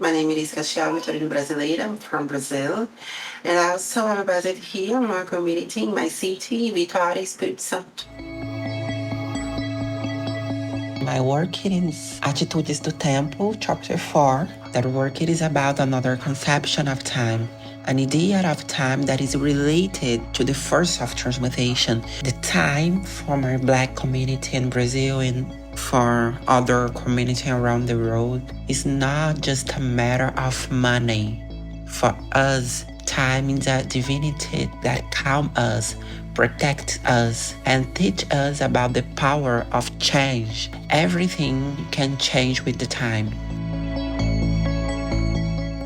My name is Cachel Vitorino Brasileira. I'm from Brazil. And I also I'm based here in my community, in my city, Vitória, Espírito Santo. My work is Atitudes do Tempo, chapter 4. That work is about another conception of time, an idea of time that is related to the force of transmutation. The time for my black community in Brazil and for other community around the world is not just a matter of money. For us, time is a divinity that calm us, protect us, and teach us about the power of change. Everything can change with the time.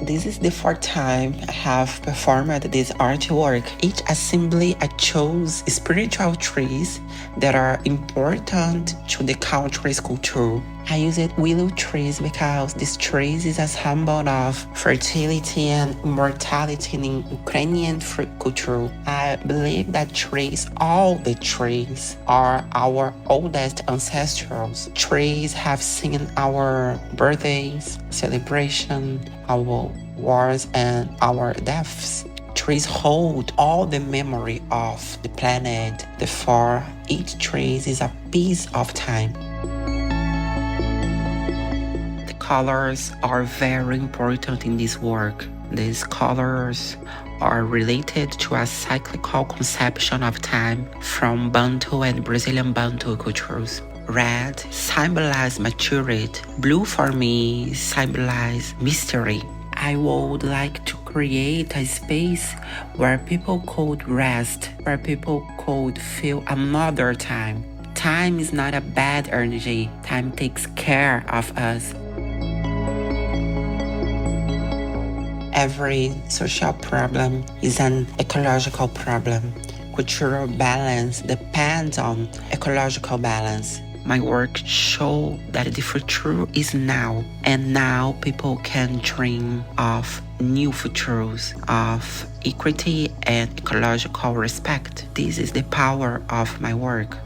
This is the fourth time I have performed this artwork. Each assembly I chose spiritual trees that are important to the country's culture. I used willow trees because this trees is a symbol of fertility and immortality in Ukrainian culture. I believe that trees, all the trees, are our oldest ancestors. Trees have seen our birthdays, celebration, our wars, and our deaths. Trees hold all the memory of the planet. Therefore, each tree is a piece of time. The colors are very important in this work. These colors are related to a cyclical conception of time from Bantu and Brazilian Bantu cultures. Red symbolizes maturity. Blue for me symbolizes mystery. I would like to create a space where people could rest, where people could feel another time. Time is not a bad energy. Time takes care of us. Every social problem is an ecological problem. Cultural balance depends on ecological balance. My work show that the future is now, and now people can dream of new futures of equity and ecological respect. This is the power of my work.